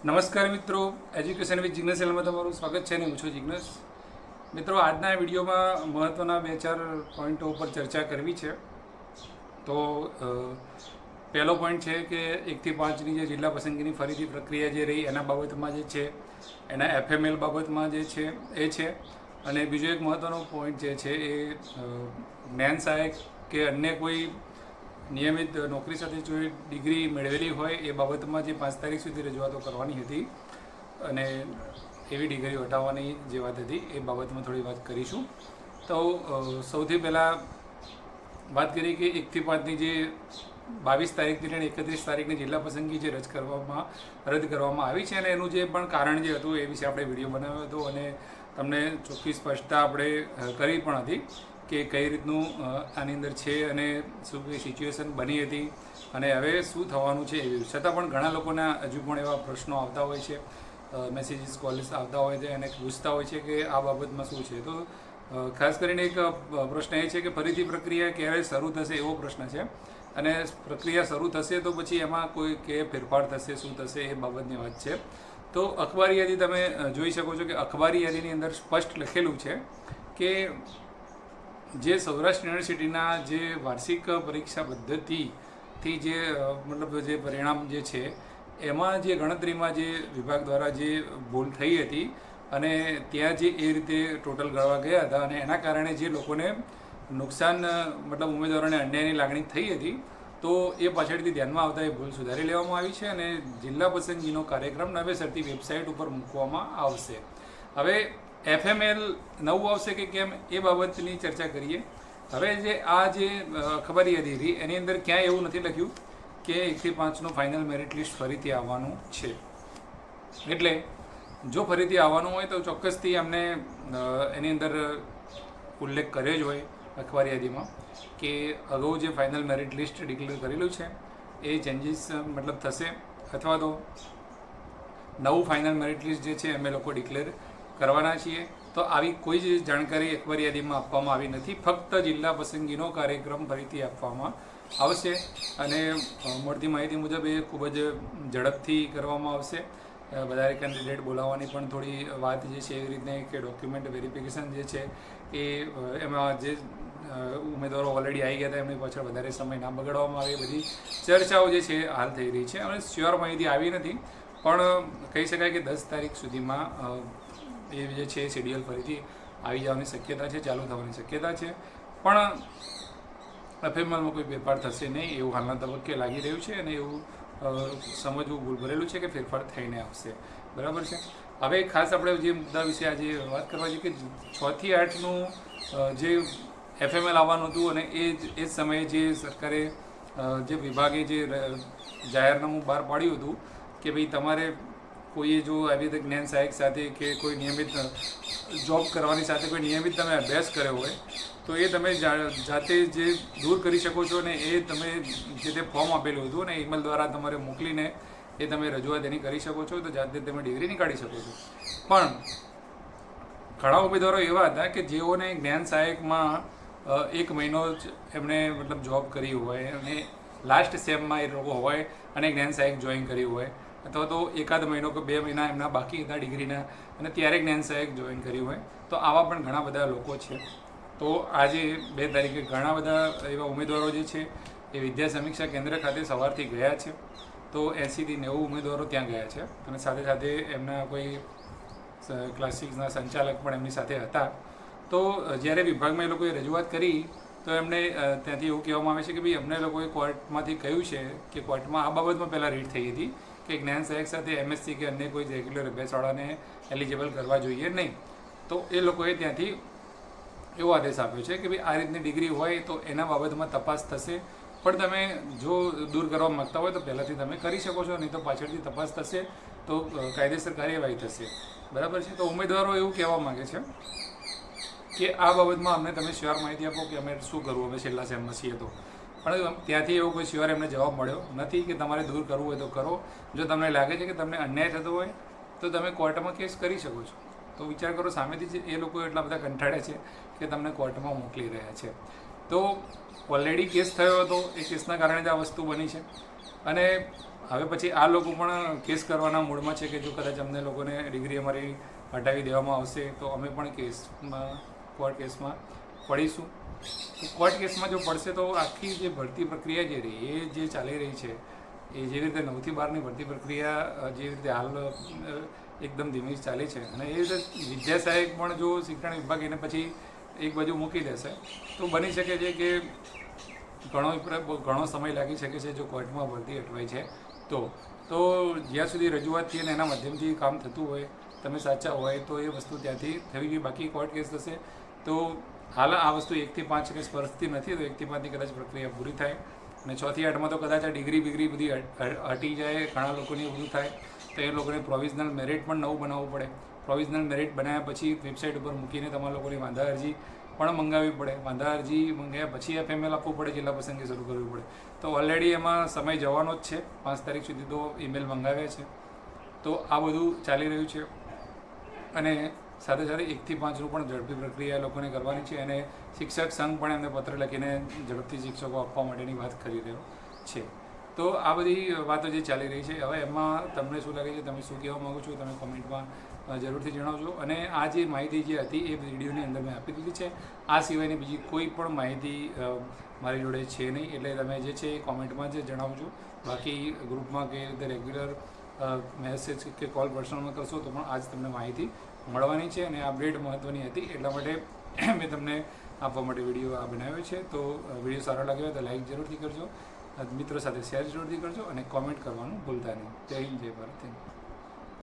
નમસ્કાર મિત્રો education with Jignesh એલમાં તમારું સ્વાગત છે ને હું છું જિગ્નેસ મિત્રો, આજના વિડીયોમાં મહત્ત્વના બે ચાર પોઈન્ટો ઉપર ચર્ચા કરવી છે. તો પહેલો પોઈન્ટ છે કે એકથી પાંચની જે જિલ્લા પસંદગીની ફરીથી પ્રક્રિયા જે રહી, એના બાબતમાં જે છે, એના એફએમએલ બાબતમાં જે છે, એ છે. અને બીજો એક મહત્ત્વનો પોઈન્ટ જે છે એ મેન સહાયક કે અન્ય કોઈ નિયમિત નોકરી સાથે જો ડિગ્રી મેળવેલી હોય, એ બાબતમાં જે પાંચ તારીખ સુધી રજૂઆતો કરવાની હતી અને એવી ડિગ્રી હટાવવાની જે વાત હતી, એ બાબતમાં થોડી વાત કરીશું. તો સૌથી પહેલાં વાત કરીએ કે એકથી પાંચની જે બાવીસ તારીખથી લઈને એકત્રીસ તારીખની જિલ્લા પસંદગી જે રદ કરવામાં રદ કરવામાં આવી છે અને એનું જે પણ કારણ જે હતું એ વિશે આપણે વીડિયો બનાવ્યો હતો અને તમને ચોખ્ખી સ્પષ્ટતા આપણે કરી પણ હતી. કે કઈ રીતનું આની અંદર છે અને શું કઈ સિચ્યુએશન બની હતી અને હવે શું થવાનું છે એવી. છતાં પણ ઘણા લોકોના હજુ પણ એવા પ્રશ્નો આવતા હોય છે મેસેજીસ કોલ્સ આવતા હોય છે અને પૂછતા હોય છે કે આ બાબતમાં શું છે. તો ખાસ કરીને એક પ્રશ્ન એ છે કે ફરીથી પ્રક્રિયા ક્યારે શરૂ થશે એવો પ્રશ્ન છે. અને પ્રક્રિયા શરૂ થશે તો પછી એમાં કોઈ કે ફેરફાર થશે, શું થશે એ બાબતની વાત છે. તો અખબારી યાદી તમે જોઈ શકો છો કે અખબારી યાદીની અંદર સ્પષ્ટ લખેલું છે કે જે સૌરાષ્ટ્ર યુનિવર્સિટીના જે વાર્ષિક પરીક્ષા પદ્ધતિથી જે મતલબ જે પરિણામ જે છે, એમાં જે ગણતરીમાં જે વિભાગ દ્વારા જે ભૂલ થઈ હતી અને ત્યાં જે એ રીતે ટોટલ ગણવા ગયા હતા અને એના કારણે જે લોકોને નુકસાન મતલબ ઉમેદવારોને અન્યાયની લાગણી થઈ હતી, તો એ પાછળથી ધ્યાનમાં આવતા એ ભૂલ સુધારી લેવામાં આવી છે અને જિલ્લા પસંદગીનો કાર્યક્રમ નવેસરથી વેબસાઇટ ઉપર મૂકવામાં આવશે. હવે એફએમએલ નવું આવશે કે કેમ, એ બાબતની ચર્ચા કરીએ. હવે જે આ જે ખબર યાદી હતી એની અંદર ક્યાંય એવું નથી લખ્યું કે એકથી પાંચનું ફાઇનલ મેરિટ લિસ્ટ ફરીથી આવવાનું છે. એટલે જો ફરીથી આવવાનું હોય તો ચોક્કસથી અમને એની અંદર ઉલ્લેખ કર્યો જ હોય અખબારી યાદીમાં કે અગાઉ જે ફાઇનલ મેરિટ લિસ્ટ ડિક્લેર કરેલું છે, એ ચેન્જીસ મતલબ થશે. અથવા તો નવું ફાઇનલ મેરિટ લિસ્ટ જે છે અમે લોકો ડિક્લેર કરવાના છીએ. તો આવી કોઈ જ જાણકારી અખબારી યાદીમાં આપવામાં આવી નથી. ફક્ત જિલ્લા પસંદગીનો કાર્યક્રમ ફરીથી આપવામાં આવશે અને મળતી માહિતી મુજબ એ ખૂબ જ ઝડપથી કરવામાં આવશે. વધારે કેન્ડિડેટ બોલાવવાની પણ થોડી વાત જે છે એવી રીતને કે ડોક્યુમેન્ટ વેરિફિકેશન જે છે એ એમાં જે ઉમેદવારો ઓલરેડી આવી ગયા હતા, એમની પાછળ વધારે સમય ના બગાડવામાં આવે. બધી ચર્ચાઓ જે છે હાલ થઈ રહી છે. અને શ્યોર માહિતી આવી નથી, પણ કહી શકાય કે દસ તારીખ સુધીમાં એ જે છે શેડ્યુલ ફરીથી આવી જવાની શક્યતા છે, ચાલુ થવાની શક્યતા છે. પણ એફએમએલમાં કોઈ ફેરફાર થશે નહીં એવું હાલના તબક્કે લાગી રહ્યું છે અને એવું સમજવું ભૂલ ભરેલું છે કે ફેરફાર થઈને આવશે. બરાબર છે? હવે ખાસ આપણે જે મુદ્દા વિશે આજે વાત કરવા છે કે છથી આઠનું જે એફએમએલ આવવાનું હતું અને એ જ, એ સમયે જે સરકારે જે વિભાગે જે જાહેરનામું બહાર પાડ્યું હતું કે ભાઈ તમારે કોઈએ જો આવી રીતે જ્ઞાન સહાયક સાથે કે કોઈ નિયમિત જોબ કરવાની સાથે કોઈ નિયમિત તમે અભ્યાસ કર્યો હોય, તો એ તમે જાતે જે દૂર કરી શકો છો ને એ તમે જે તે ફોર્મ આપેલું હતું ને ઈમેલ દ્વારા તમારે મોકલીને એ તમે રજૂઆત એની કરી શકો છો, તો જાતે તમે ડિગ્રી નીકાળી શકો છો. પણ ઘણા ઉમેદવારો એવા હતા કે જેઓને જ્ઞાન સહાયકમાં એક મહિનો જ એમણે મતલબ જોબ કરી હોય અને લાસ્ટ સેમમાં એ લોકો હોય અને જ્ઞાન સહાયક જોઈન કર્યું હોય. અથવા તો એકાદ મહિનો કે બે મહિના એમના બાકી હતા ડિગ્રીના, અને ત્યારે જ્ઞાન સહાયક જોઈન કર્યું હોય. તો આવા પણ ઘણા બધા લોકો છે. તો આજે બે તારીખે ઘણા બધા એવા ઉમેદવારો જે છે, એ વિદ્યા સમીક્ષા કેન્દ્ર ખાતે સવારથી ગયા છે. તો એંસીથી નેવું ઉમેદવારો ત્યાં ગયા છે. અને સાથે સાથે એમના કોઈ ક્લાસિક્સના સંચાલક પણ એમની સાથે હતા. તો જ્યારે વિભાગમાં એ લોકોએ રજૂઆત કરી તો એમણે ત્યાંથી એવું કહેવામાં આવે છે કે ભાઈ અમને લોકોએ કોર્ટમાંથી કહ્યું છે કે કોર્ટમાં આ બાબતમાં પહેલાં રીટ થઈ હતી કે જ્ઞાન સહાયક સાથે એમએસસી કે અન્ય કોઈ રેગ્યુલર અભ્યાસવાળાને એલિજિબલ કરવા જોઈએ નહીં. તો એ લોકોએ ત્યાંથી એવો આદેશ આપ્યો છે કે ભાઈ આ રીતની ડિગ્રી હોય તો એના બાબતમાં તપાસ થશે. પણ તમે જો દૂર કરવા માંગતા હોય તો પહેલાંથી તમે કરી શકો છો, નહીં તો પાછળથી તપાસ થશે તો કાયદેસર કાર્યવાહી થશે. બરાબર છે? તો ઉમેદવારો એવું કહેવા માગે છે. કે આ બાબતમાં અમને તમે શ્યોર માહિતી આપો કે અમે શું કરવું? અમે છેલ્લા સેમમાં છીએ તો. પણ ત્યાંથી એવો કોઈ શ્યોર એમને જવાબ મળ્યો નથી કે તમારે દૂર કરવું હોય તો કરો. જો તમને લાગે છે કે તમને અન્યાય થતો હોય, તો તમે કોર્ટમાં કેસ કરી શકો છો. તો વિચાર કરો, સામેથી જ એ લોકો એટલા બધા કંટાળ્યા છે કે તમને કોર્ટમાં મોકલી રહ્યા છે. તો ઓલરેડી કેસ થયો હતો, એ કેસના કારણે જ આ વસ્તુ બની છે. અને હવે પછી આ લોકો પણ કેસ કરવાના મૂડમાં છે કે જો કદાચ અમને લોકોને ડિગ્રી અમારી હટાવી દેવામાં આવશે, તો અમે પણ કેસમાં કોર્ટ કેસમાં પડીશું. કોર્ટ કેસમાં જો પડશે તો આખી જે ભરતી પ્રક્રિયા જે રહી, એ જે ચાલી રહી છે, એ જેવી રીતે નવથી બારની ભરતી પ્રક્રિયા જે રીતે હાલ એકદમ ધીમી ચાલી છે. અને એ રીતે વિદ્યા સહાયક પણ જો શિક્ષણ વિભાગ એને પછી એક બાજુ મૂકી દેશે, તો બની શકે છે કે ઘણો ઘણો સમય લાગી શકે છે જો કોર્ટમાં ભરતી અટવાય છે તો. તો જ્યાં સુધી રજૂઆત થઈ અને એના માધ્યમથી કામ થતું હોય તમે સાચા હોય તો એ વસ્તુ ત્યાંથી થવી જોઈએ. બાકી કોર્ટ કેસ થશે તો હાલ આ વસ્તુ એકથી પાંચ કે સ્પર્શતી નથી, તો એકથી પાંચની કદાચ પ્રક્રિયા પૂરી થાય. અને છથી આઠમાં તો કદાચ આ ડિગ્રી બિગ્રી બધી હટ- જાય, ઘણા લોકોની બધું થાય, તો એ લોકોને પ્રોવિઝનલ મેરિટ પણ નવું બનાવવું પડે. પ્રોવિઝનલ મેરિટ બનાવ્યા પછી વેબસાઇટ ઉપર મૂકીને તમારા લોકોની વાંધા અરજી પણ મંગાવવી પડે. વાંધા અરજી મંગાવ્યા પછી એફએમએલ આપવું પડે જિલ્લા પસંદગી શરૂ કરવી પડે. તો ઓલરેડી એમાં સમય જવાનો જ છે. પાંચ તારીખ સુધી તો ઈમેલ મંગાવ્યા છે. તો આ બધું ચાલી રહ્યું છે. અને સાથે સાથે એકથી પાંચનું પણ ઝડપી પ્રક્રિયા એ લોકોને કરવાની છે અને શિક્ષક સંઘ પણ એમને પત્ર લખીને ઝડપથી શિક્ષકો આપવા માટેની વાત કરી રહ્યો છે. તો આ બધી વાતો જે ચાલી રહી છે, હવે એમાં તમને શું લાગે છે, તમે શું કહેવા માગો છો, તમે કોમેન્ટમાં જરૂરથી જણાવજો. અને આ જે માહિતી જે હતી એ વિડીયોની અંદર મેં આપી દીધી છે. આ સિવાયની બીજી કોઈ પણ માહિતી મારી જોડે છે નહીં. એટલે તમે જે છે એ કોમેન્ટમાં જ જણાવજો. બાકી ગ્રુપમાં કે રીતે રેગ્યુલર મેસેજ કે કોલ પર્સનલમાં કરશો તો પણ આજ તમને માહિતી મળવાની છે અને આ અપડેટ મહત્ત્વની હતી. એટલા માટે મેં તમને આપવા માટે વીડિયો આ બનાવ્યો છે. તો વીડિયો સારો લાગ્યો હોય તો લાઇક જરૂરથી કરજો. મિત્રો સાથે શેર જરૂરથી કરજો અને કોમેન્ટ કરવાનું ભૂલતા નહીં. જય હિન્દ, જય ભારત. Thank you